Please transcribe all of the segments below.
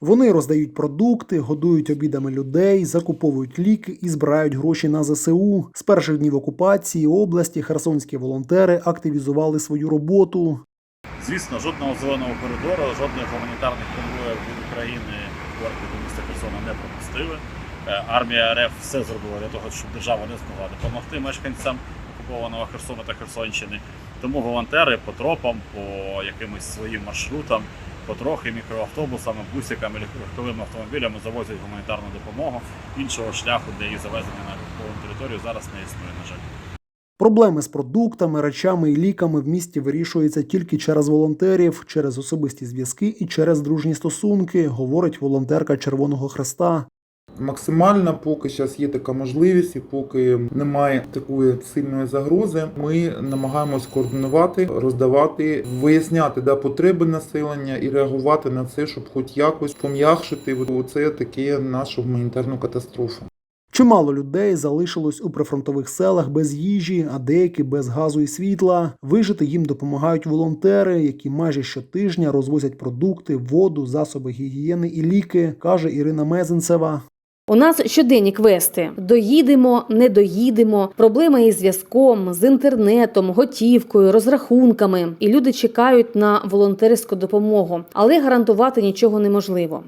Вони роздають продукти, годують обідами людей, закуповують ліки і збирають гроші на ЗСУ. З перших днів окупації області херсонські волонтери активізували свою роботу. Звісно, жодного зеленого коридору, жодних гуманітарних конвоїв від України варто до міста Херсона не пропустили. Е, Армія РФ все зробила для того, щоб держава не змогла допомогти мешканцям окупованого Херсона та Херсонщини. Тому волонтери по тропам, по якимось своїм маршрутам, потрохи мікроавтобусами, бусиками, легковими автомобілями завозять гуманітарну допомогу. Іншого шляху для її завезення на окуповану територію зараз не існує, на жаль. Проблеми з продуктами, речами і ліками в місті вирішуються тільки через волонтерів, через особисті зв'язки і через дружні стосунки, говорить волонтерка Червоного Хреста. Максимально, поки зараз є така можливість, і поки немає такої сильної загрози, ми намагаємось координувати, роздавати, виясняти да, потреби населення і реагувати на це, щоб хоч якось пом'якшити оце таке нашу гуманітарну катастрофу. Чимало людей залишилось у прифронтових селах без їжі, а деякі без газу і світла. Вижити їм допомагають волонтери, які майже щотижня розвозять продукти, воду, засоби гігієни і ліки, каже Ірина Мезенцева. У нас щоденні квести: доїдемо, не доїдемо, проблеми із зв'язком, з інтернетом, готівкою, розрахунками. І люди чекають на волонтерську допомогу, але гарантувати нічого неможливо.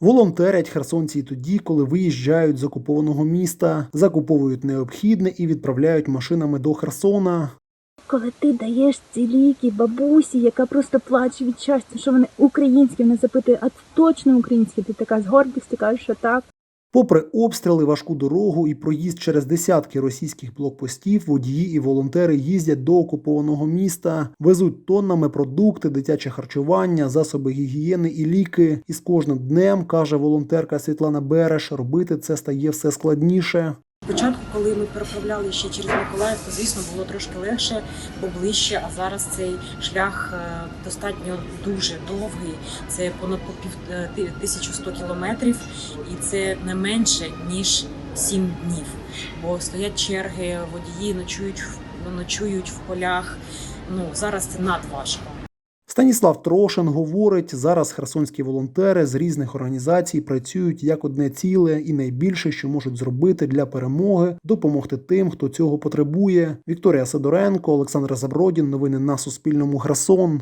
Волонтерять херсонці тоді, коли виїжджають з окупованого міста, закуповують необхідне і відправляють машинами до Херсона. Коли ти даєш ці ліки бабусі, яка просто плаче від щастя, що вони українські, вона запитує, а це точно українські? Ти така з гордістю кажеш, що так. Попри обстріли, важку дорогу і проїзд через десятки російських блокпостів, водії і волонтери їздять до окупованого міста, везуть тоннами продукти, дитяче харчування, засоби гігієни і ліки. І з кожним днем, каже волонтерка Світлана Береш, робити це стає все складніше. Спочатку, коли ми переправляли ще через Миколаїв, то звісно було трошки легше, поближче. А зараз цей шлях е, достатньо дуже довгий. Це понад по пів е, ти- 1100 кілометрів, і це не менше ніж 7 днів. Бо стоять черги, водії ночують ночують в полях. Ну зараз це надважко. Станіслав Трошин говорить, зараз херсонські волонтери з різних організацій працюють як одне ціле, і найбільше, що можуть зробити для перемоги, допомогти тим, хто цього потребує. Вікторія Сидоренко, Олександр Забродін. Новини на Суспільному. Херсон.